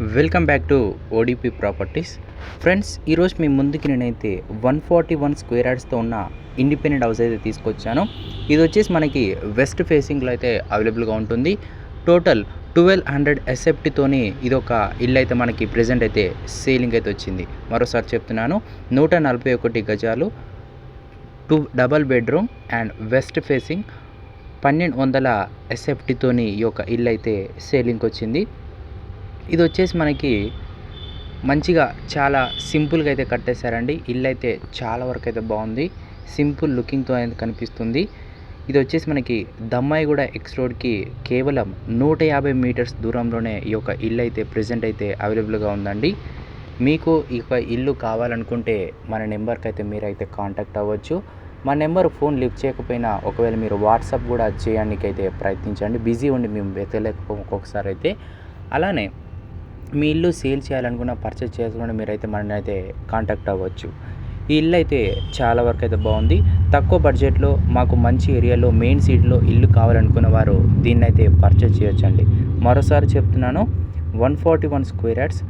Welcome back to ODP properties. Friends ఈరోజు మీ ముందుకి నేనైతే వన్ ఫార్టీ వన్ స్క్వేర్ యార్డ్స్తో ఉన్న ఇండిపెండెంట్ హౌస్ అయితే తీసుకొచ్చాను. ఇది వచ్చేసి మనకి వెస్ట్ ఫేసింగ్లో అయితే అవైలబుల్గా ఉంటుంది. టోటల్ ట్వెల్వ్ హండ్రెడ్ ఎస్ఎఫ్టీతోని ఇది ఒక ఇల్లు అయితే మనకి ప్రజెంట్ అయితే సేలింగ్ అయితే వచ్చింది. మరోసారి చెప్తున్నాను నూట నలభై ఒకటి గజాలు two double bedroom and west facing పన్నెండు వందల ఎస్ఎఫ్టీతోని ఈ యొక్క ఇల్లు అయితే సేలింగ్కి వచ్చింది. ఇది వచ్చేసి మనకి మంచిగా చాలా సింపుల్గా అయితే కట్టేశారండి. ఇల్లు అయితే చాలా వరకు అయితే బాగుంది సింపుల్ లుకింగ్తో అయితే కనిపిస్తుంది. ఇది వచ్చేసి మనకి దమ్మాయిగూడ ఎక్స్ రోడ్కి కేవలం నూట యాభై మీటర్స్ దూరంలోనే ఈ యొక్క ఇల్లు అయితే ప్రజెంట్ అయితే అవైలబుల్గా ఉందండి. మీకు ఈ యొక్క ఇల్లు కావాలనుకుంటే మన నెంబర్కి అయితే మీరైతే కాంటాక్ట్ అవ్వచ్చు. మా నెంబర్ ఫోన్ లిఫ్ట్ చేయకపోయినా ఒకవేళ మీరు వాట్సాప్ కూడా చేయడానికి అయితే ప్రయత్నించండి. బిజీ ఉండి మేము వెతలేకపో ఒక్కొక్కసారి అయితే అలానే మీ ఇల్లు సేల్ చేయాలనుకున్న పర్చేస్ చేసుకుని మీరైతే మనని అయితే కాంటాక్ట్ అవ్వచ్చు. ఈ ఇల్లు అయితే చాలా వరకు అయితే బాగుంది. తక్కువ బడ్జెట్లో మాకు మంచి ఏరియాలో మెయిన్ సీట్లో ఇల్లు కావాలనుకున్న వారు దీన్ని అయితే పర్చేస్ చేయొచ్చండి. మరోసారి చెప్తున్నాను one forty one square yards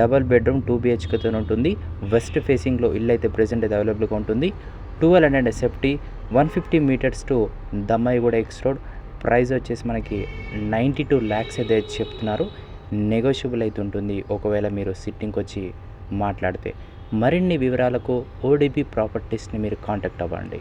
double bedroom two బిహెచ్కేతో ఉంటుంది. వెస్ట్ ఫేసింగ్లో ఇల్లు అయితే ప్రెజెంట్ అయితే అవైలబుల్గా ఉంటుంది. Twelve hundred SFT one fifty meters to Dammaiguda X road. Price వచ్చేసి మనకి నైంటీ టూ ల్యాక్స్ అయితే చెప్తున్నారు. నెగోషియబుల్ అవుతుంటుంది ఒకవేళ మీరు సిట్టింగ్కి వచ్చి మాట్లాడితే. మరిన్ని వివరాలకు ఓడిబి ప్రాపర్టీస్ని మీరు కాంటాక్ట్ అవ్వండి.